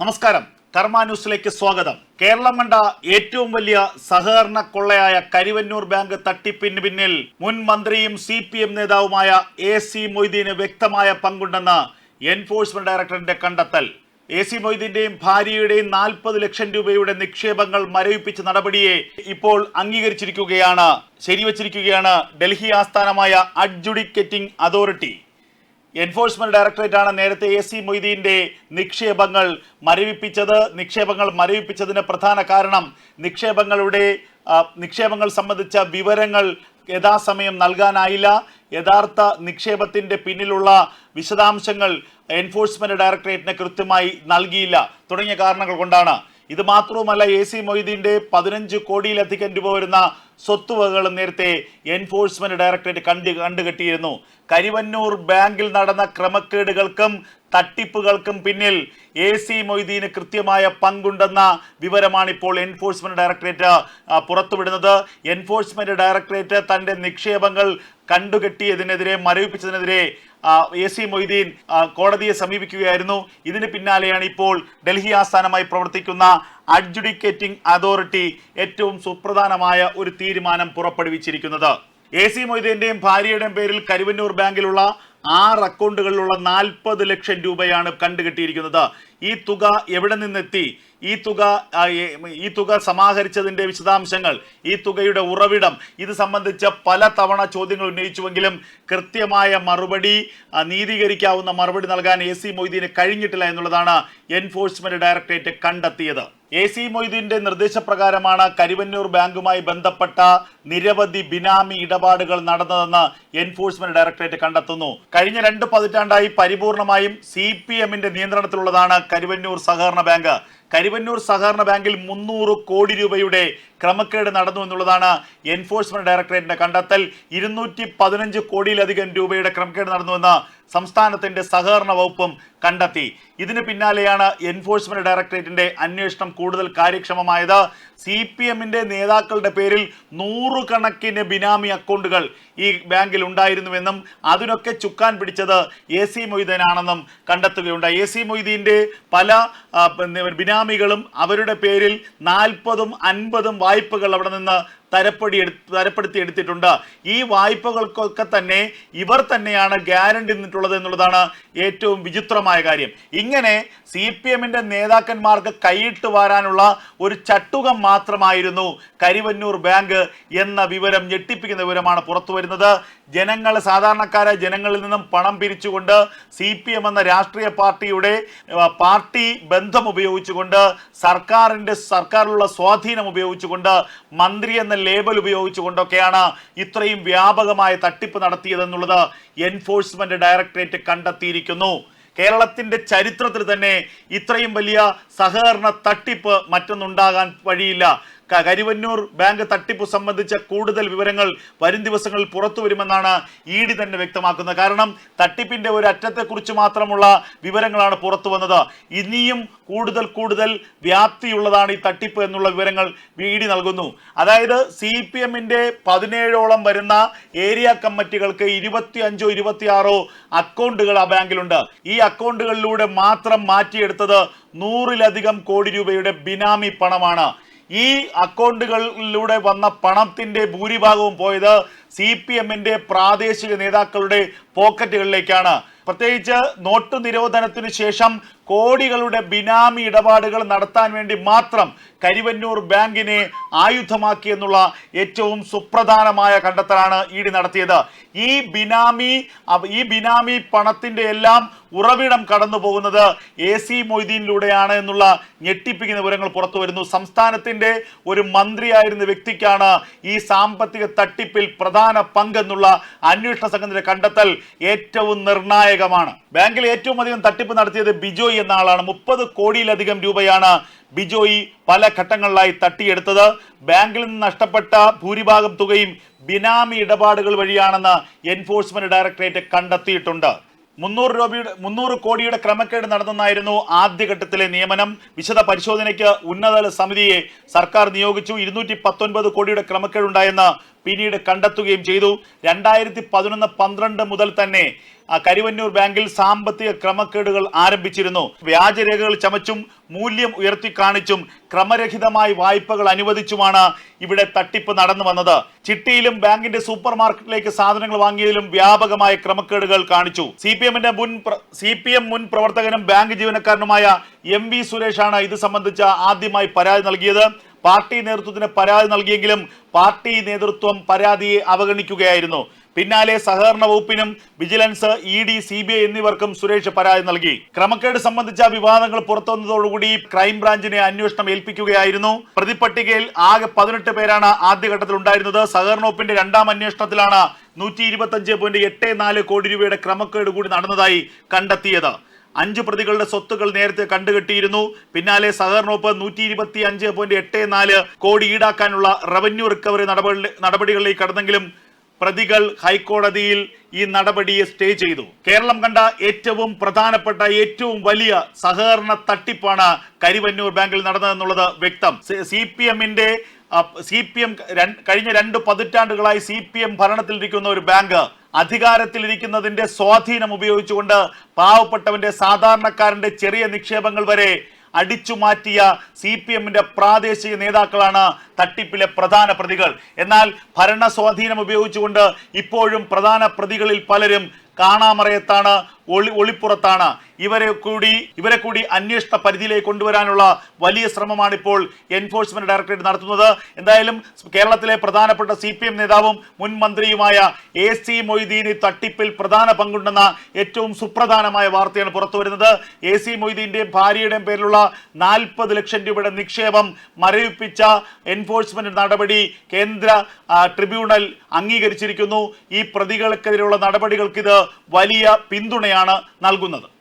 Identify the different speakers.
Speaker 1: നമസ്കാരം. കർമ്മ ന്യൂസിലേക്ക് സ്വാഗതം. കേരളം കണ്ട ഏറ്റവും വലിയ സഹകരണ കൊള്ളയായ കരിവന്നൂർ ബാങ്ക് തട്ടിപ്പിന് പിന്നിൽ മുൻ മന്ത്രിയും സി പി എം നേതാവുമായ എ സി മൊയ്തീന് വ്യക്തമായ പങ്കുണ്ടെന്ന് എൻഫോഴ്സ്മെന്റ് ഡയറക്ടറിന്റെ കണ്ടെത്തൽ. എ സി മൊയ്തീന്റെയും ഭാര്യയുടെയും നാൽപ്പത് ലക്ഷം രൂപയുടെ നിക്ഷേപങ്ങൾ മരവിപ്പിച്ച നടപടിയെ ഇപ്പോൾ അംഗീകരിച്ചിരിക്കുകയാണ്. ശരിവച്ചിരിക്കുകയാണ് ഡൽഹി ആസ്ഥാനമായ അഡ്ജുഡിക്കേറ്റിംഗ് അതോറിറ്റി. എൻഫോഴ്സ്മെന്റ് ഡയറക്ടറേറ്റ് ആണ് നേരത്തെ എ സി മൊയ്തീന്റെ നിക്ഷേപങ്ങൾ മരവിപ്പിച്ചത്. നിക്ഷേപങ്ങൾ മരവിപ്പിച്ചതിന് പ്രധാന കാരണം നിക്ഷേപങ്ങളുടെ നിക്ഷേപങ്ങൾ സംബന്ധിച്ച വിവരങ്ങൾ യഥാസമയം നൽകാനായില്ല. യഥാർത്ഥ നിക്ഷേപത്തിന്റെ പിന്നിലുള്ള വിശദാംശങ്ങൾ എൻഫോഴ്സ്മെന്റ് ഡയറക്ടറേറ്റിന് കൃത്യമായി നൽകിയില്ല. തുടങ്ങിയ കാരണങ്ങൾ കൊണ്ടാണ്. ഇത് മാത്രവുമല്ല എ സി മൊയ്തീന്റെ പതിനഞ്ച് കോടിയിലധികം രൂപ വരുന്ന സ്വത്തുവകകളും നേരത്തെ എൻഫോഴ്സ്മെന്റ് ഡയറക്ടറേറ്റ് കണ്ടു കണ്ടുകെട്ടിയിരുന്നു. കരിവന്നൂർ ബാങ്കിൽ നടന്ന ക്രമക്കേടുകൾക്കും തട്ടിപ്പുകൾക്കും പിന്നിൽ എ സി മൊയ്തീന് കൃത്യമായ പങ്കുണ്ടെന്ന വിവരമാണ് ഇപ്പോൾ എൻഫോഴ്സ്മെന്റ് ഡയറക്ടറേറ്റ് പുറത്തുവിടുന്നത്. എൻഫോഴ്സ്മെന്റ് ഡയറക്ടറേറ്റ് തന്റെ നിക്ഷേപങ്ങൾ കണ്ടുകെട്ടിയതിനെതിരെ മരവിപ്പിച്ചതിനെതിരെ എ സി മൊയ്തീൻ കോടതിയെ സമീപിക്കുകയായിരുന്നു. ഇതിന് പിന്നാലെയാണ് ഇപ്പോൾ ഡൽഹി ആസ്ഥാനമായി പ്രവർത്തിക്കുന്ന അഡ്ജുഡിക്കേറ്റിംഗ് അതോറിറ്റി ഏറ്റവും സുപ്രധാനമായ ഒരു തീരുമാനം പുറപ്പെടുവിച്ചിരിക്കുന്നത്. എ സി മൊയ്തീന്റെയും ഭാര്യയുടെയും പേരിൽ കരുവന്നൂർ ബാങ്കിലുള്ള ആറ് അക്കൗണ്ടുകളിലുള്ള നാൽപ്പത് ലക്ഷം രൂപയാണ് കണ്ടുകെട്ടിയിരിക്കുന്നത്. ഈ തുക എവിടെ നിന്നെത്തി? ഈ തുക ഈ തുക സമാഹരിച്ചതിന്റെ വിശദാംശങ്ങൾ ഈ തുകയുടെ ഉറവിടം ഇത് സംബന്ധിച്ച പല തവണ ചോദ്യങ്ങൾ ഉന്നയിച്ചുവെങ്കിലും കൃത്യമായ മറുപടി നീതീകരിക്കാവുന്ന മറുപടി നൽകാൻ എ സി മൊയ്തീന് കഴിഞ്ഞിട്ടില്ല എന്നുള്ളതാണ് എൻഫോഴ്സ്മെന്റ് ഡയറക്ടറേറ്റ് കണ്ടെത്തിയത്. എ സി മൊയ്തീന്റെ നിർദ്ദേശപ്രകാരമാണ് കരിവന്നൂർ ബാങ്കുമായി ബന്ധപ്പെട്ട നിരവധി ബിനാമി ഇടപാടുകൾ നടന്നതെന്ന് എൻഫോഴ്സ്മെന്റ് ഡയറക്ടറേറ്റ് കണ്ടെത്തുന്നു. കഴിഞ്ഞ രണ്ട് പതിറ്റാണ്ടായി പരിപൂർണമായും സി പി എമ്മിന്റെ നിയന്ത്രണത്തിലുള്ളതാണ് കരുവന്നൂർ സഹകരണ ബാങ്ക്. കരുവന്നൂർ സഹകരണ ബാങ്കിൽ മുന്നൂറ് കോടി രൂപയുടെ ക്രമക്കേട് നടന്നു എന്നുള്ളതാണ് എൻഫോഴ്സ്മെന്റ് ഡയറക്ടറേറ്റിന്റെ കണ്ടെത്തൽ. ഇരുന്നൂറ്റി പതിനഞ്ച് കോടിയിലധികം രൂപയുടെ ക്രമക്കേട് നടന്നുവെന്ന് സംസ്ഥാനത്തിന്റെ സഹകരണ വകുപ്പും കണ്ടെത്തി. ഇതിന് പിന്നാലെയാണ് എൻഫോഴ്സ്മെന്റ് ഡയറക്ടറേറ്റിന്റെ അന്വേഷണം കൂടുതൽ കാര്യക്ഷമമായത്. സി പി എമ്മിന്റെ നേതാക്കളുടെ പേരിൽ നൂറുകണക്കിന് ബിനാമി അക്കൗണ്ടുകൾ ഈ ബാങ്കിൽ ഉണ്ടായിരുന്നുവെന്നും അതിനൊക്കെ ചുക്കാൻ പിടിച്ചത് എ സി മൊയ്തീനാണെന്നും കണ്ടെത്തുകയുണ്ടായി. എ സി മൊയ്തീന്റെ പല ബിനാമികളും അവരുടെ പേരിൽ നാൽപ്പതും അൻപതും വായ്പകൾ അവിടെ നിന്ന് തരപ്പടി എടുത്ത് തരപ്പെടുത്തി എടുത്തിട്ടുണ്ട്. ഈ വായ്പകൾക്കൊക്കെ തന്നെ ഇവർ തന്നെയാണ് ഗ്യാരണ്ടി നിന്നിട്ടുള്ളത് എന്നുള്ളതാണ് ഏറ്റവും വിചിത്രമായ കാര്യം. ഇങ്ങനെ സി പി എമ്മിന്റെ നേതാക്കന്മാർക്ക് കൈയിട്ട് വാരാനുള്ള ഒരു ചട്ടുകം മാത്രമായിരുന്നു കരിവന്നൂർ ബാങ്ക് എന്ന വിവരം ഞെട്ടിപ്പിക്കുന്ന വിവരമാണ് പുറത്തു വരുന്നത് ജനങ്ങൾ സാധാരണക്കാരെ ജനങ്ങളിൽ നിന്നും പണം പിരിച്ചുകൊണ്ട് സി പി എം എന്ന രാഷ്ട്രീയ പാർട്ടിയുടെ പാർട്ടി ബന്ധം ഉപയോഗിച്ചുകൊണ്ട് സർക്കാരിന്റെ സർക്കാരിലുള്ള സ്വാധീനം ഉപയോഗിച്ചുകൊണ്ട് മന്ത്രി എന്ന ലേബൽ ഉപയോഗിച്ചുകൊണ്ടൊക്കെയാണ് ഇത്രയും വ്യാപകമായ തട്ടിപ്പ് നടത്തിയതെന്നുള്ളത് എൻഫോഴ്സ്മെന്റ് ഡയറക്ടറേറ്റ് കണ്ടെത്തിയിരിക്കുന്നു. കേരളത്തിന്റെ ചരിത്രത്തിൽ തന്നെ ഇത്രയും വലിയ സഹകരണ തട്ടിപ്പ് മറ്റൊന്നുണ്ടാകാൻ വഴിയില്ല. കരിവന്നൂർ ബാങ്ക് തട്ടിപ്പ് സംബന്ധിച്ച കൂടുതൽ വിവരങ്ങൾ വരും ദിവസങ്ങളിൽ പുറത്തു വരുമെന്നാണ് ഇ ഡി തന്നെ വ്യക്തമാക്കുന്നത്. കാരണം തട്ടിപ്പിന്റെ ഒരു അറ്റത്തെക്കുറിച്ച് മാത്രമുള്ള വിവരങ്ങളാണ് പുറത്തു വന്നത്. ഇനിയും കൂടുതൽ കൂടുതൽ വ്യാപ്തിയുള്ളതാണ് ഈ തട്ടിപ്പ് എന്നുള്ള വിവരങ്ങൾ ഇ ഡി നൽകുന്നു. അതായത് സി പി എമ്മിന്റെ പതിനേഴോളം വരുന്ന ഏരിയ കമ്മിറ്റികൾക്ക് ഇരുപത്തി അഞ്ചോ ഇരുപത്തിയാറോ അക്കൗണ്ടുകൾ ആ ബാങ്കിലുണ്ട്. ഈ അക്കൗണ്ടുകളിലൂടെ മാത്രം മാറ്റിയെടുത്തത് നൂറിലധികം കോടി രൂപയുടെ ബിനാമി പണമാണ്. ഈ അക്കൗണ്ടുകളിലൂടെ വന്ന പണത്തിന്റെ ഭൂരിഭാഗവും പോയത് സി പി എമ്മിന്റെ പ്രാദേശിക നേതാക്കളുടെ പോക്കറ്റുകളിലേക്കാണ്. പ്രത്യേകിച്ച് നോട്ട് നിരോധനത്തിനു ശേഷം കോടികളുടെ ബിനാമി ഇടപാടുകൾ നടത്താൻ വേണ്ടി മാത്രം കരിവന്നൂർ ബാങ്കിനെ ആയുധമാക്കി എന്നുള്ള ഏറ്റവും സുപ്രധാനമായ കണ്ടെത്തലാണ് ഇ ഡി നടത്തിയത്. ഈ ബിനാമി ഈ ബിനാമി പണത്തിന്റെ എല്ലാം ഉറവിടം കടന്നു പോകുന്നത് എ സി മൊയ്തീനിലൂടെയാണ് എന്നുള്ള ഞെട്ടിപ്പിക്കുന്ന വിവരങ്ങൾ പുറത്തു വരുന്നു. സംസ്ഥാനത്തിന്റെ ഒരു മന്ത്രിയായിരുന്ന വ്യക്തിക്കാണ് ഈ സാമ്പത്തിക തട്ടിപ്പിൽ പ്രധാന പങ്കെന്നുള്ള അന്വേഷണ സംഘത്തിന്റെ കണ്ടെത്തൽ ഏറ്റവും നിർണായകമാണ്. ബാങ്കിൽ ഏറ്റവും അധികം തട്ടിപ്പ് നടത്തിയത് ബിജോയ് എന്ന ആളാണ്. മുപ്പത് കോടിയിലധികം രൂപയാണ് ബിജോയി പല ഘട്ടങ്ങളിലായി തട്ടിയെടുത്തത്. ബാങ്കിൽ നിന്ന് നഷ്ടപ്പെട്ട ഭൂരിഭാഗം തുകയും ബിനാമി ഇടപാടുകൾ വഴിയാണെന്ന് എൻഫോഴ്സ്മെന്റ് ഡയറക്ടറേറ്റ് കണ്ടെത്തിയിട്ടുണ്ട്. മുന്നൂറ് രൂപയുടെ മുന്നൂറ് കോടിയുടെ ക്രമക്കേട് നടന്നെന്നായിരുന്നു ആദ്യഘട്ടത്തിലെ നിയമനം. വിശദ പരിശോധനയ്ക്ക് ഉന്നതതല സമിതിയെ സർക്കാർ നിയോഗിച്ചു. ഇരുന്നൂറ്റി പത്തൊൻപത് കോടിയുടെ ക്രമക്കേടുണ്ടായെന്ന് പിന്നീട് കണ്ടെത്തുകയും ചെയ്തു. രണ്ടായിരത്തി പതിനൊന്ന് പന്ത്രണ്ട് മുതൽ തന്നെ കരിവന്നൂർ ബാങ്കിൽ സാമ്പത്തിക ക്രമക്കേടുകൾ ആരംഭിച്ചിരുന്നു. വ്യാജരേഖകൾ ചമച്ചും മൂല്യം ഉയർത്തി കാണിച്ചും ക്രമരഹിതമായി വായ്പകൾ അനുവദിച്ചുമാണ് ഇവിടെ തട്ടിപ്പ് നടന്നു വന്നത്. ചിട്ടിയിലും ബാങ്കിന്റെ സൂപ്പർ മാർക്കറ്റിലേക്ക് സാധനങ്ങൾ വാങ്ങിയതിലും വ്യാപകമായ ക്രമക്കേടുകൾ കാണിച്ചു. സി പി എമ്മിന്റെ മുൻ സി പി എം മുൻ പ്രവർത്തകനും ബാങ്ക് ജീവനക്കാരനുമായ എം വി സുരേഷാണ് ഇത് സംബന്ധിച്ച ആദ്യമായി പരാതി നൽകിയത്. പാർട്ടി നേതൃത്വത്തിന് പരാതി നൽകിയെങ്കിലും പാർട്ടി നേതൃത്വം പരാതിയെ അവഗണിക്കുകയായിരുന്നു. പിന്നാലെ സഹകരണ വകുപ്പിനും vigilance E D C B I എന്നിവർക്കും സുരേഷ് പരാതി നൽകി. ക്രമക്കേട് സംബന്ധിച്ച വിവാദങ്ങൾ പുറത്തുവന്നതോടുകൂടി ക്രൈംബ്രാഞ്ചിനെ അന്വേഷണം ഏൽപ്പിക്കുകയായിരുന്നു. പ്രതിപട്ടികയിൽ ആകെ പതിനെട്ട് പേരാണ് ആദ്യഘട്ടത്തിൽ ഉണ്ടായിരുന്നത് സഹകരണ വകുപ്പിന്റെ രണ്ടാം അന്വേഷണത്തിലാണ് നൂറ്റി ഇരുപത്തി പോയിന്റ് എട്ട് നാല് കോടി രൂപയുടെ ക്രമക്കേട് കൂടി നടന്നതായി കണ്ടെത്തിയത്. അഞ്ച് പ്രതികളുടെ സ്വത്തുകൾ നേരത്തെ കണ്ടുകെട്ടിയിരുന്നു. പിന്നാലെ സഹകരണ വകുപ്പ് നൂറ്റി ഇരുപത്തി അഞ്ച് പോയിന്റ് എട്ട് നാല് കോടി ഈടാക്കാനുള്ള റവന്യൂ റിക്കവറി നടപടി നടപടികളിലേക്ക് കടന്നെങ്കിലും പ്രതികൾ ഹൈക്കോടതിയിൽ ഈ നടപടിയെ സ്റ്റേ ചെയ്തു. കേരളം കണ്ട ഏറ്റവും പ്രധാനപ്പെട്ട ഏറ്റവും വലിയ സഹകരണ തട്ടിപ്പാണ് കരിവന്നൂർ ബാങ്കിൽ നടന്നതെന്നുള്ളത് വ്യക്തം. സി പി എമ്മിന്റെ സി പി എം കഴിഞ്ഞ രണ്ട് പതിറ്റാണ്ടുകളായി സി പി എം ഭരണത്തിലിരിക്കുന്ന ഒരു ബാങ്ക് അധികാരത്തിലിരിക്കുന്നതിന്റെ സ്വാധീനം ഉപയോഗിച്ചുകൊണ്ട് പാവപ്പെട്ടവന്റെ സാധാരണക്കാരന്റെ ചെറിയ നിക്ഷേപങ്ങൾ വരെ അടിച്ചു മാറ്റിയ സി പി എമ്മിന്റെ പ്രാദേശിക നേതാക്കളാണ് തട്ടിപ്പിലെ പ്രധാന പ്രതികൾ. എന്നാൽ ഭരണ സ്വാധീനം ഉപയോഗിച്ചുകൊണ്ട് ഇപ്പോഴും പ്രധാന പ്രതികളിൽ പലരും കാണാമറയത്താണ് ഒളി ഒളിപ്പുറത്താണ്. ഇവരെ കൂടി ഇവരെ കൂടി അന്വേഷണ പരിധിയിലേക്ക് കൊണ്ടുവരാനുള്ള വലിയ ശ്രമമാണ് ഇപ്പോൾ എൻഫോഴ്സ്മെന്റ് ഡയറക്ടറേറ്റ് നടത്തുന്നത്. എന്തായാലും കേരളത്തിലെ പ്രധാനപ്പെട്ട സി പി എം നേതാവും മുൻ മന്ത്രിയുമായ എ സി മൊയ്തീന് തട്ടിപ്പിൽ പ്രധാന പങ്കുണ്ടെന്ന ഏറ്റവും സുപ്രധാനമായ വാർത്തയാണ് പുറത്തു വരുന്നത്. എ സി മൊയ്തീന്റെയും ഭാര്യയുടെയും പേരിലുള്ള നാൽപ്പത് ലക്ഷം രൂപയുടെ നിക്ഷേപം മരവിപ്പിച്ച എൻഫോഴ്സ്മെന്റ് നടപടി കേന്ദ്ര ട്രിബ്യൂണൽ അംഗീകരിച്ചിരിക്കുന്നു. ഈ പ്രതികൾക്കെതിരെയുള്ള നടപടികൾക്ക് ഇത് വലിയ പിന്തുണയാണ് നൽകുന്നത്.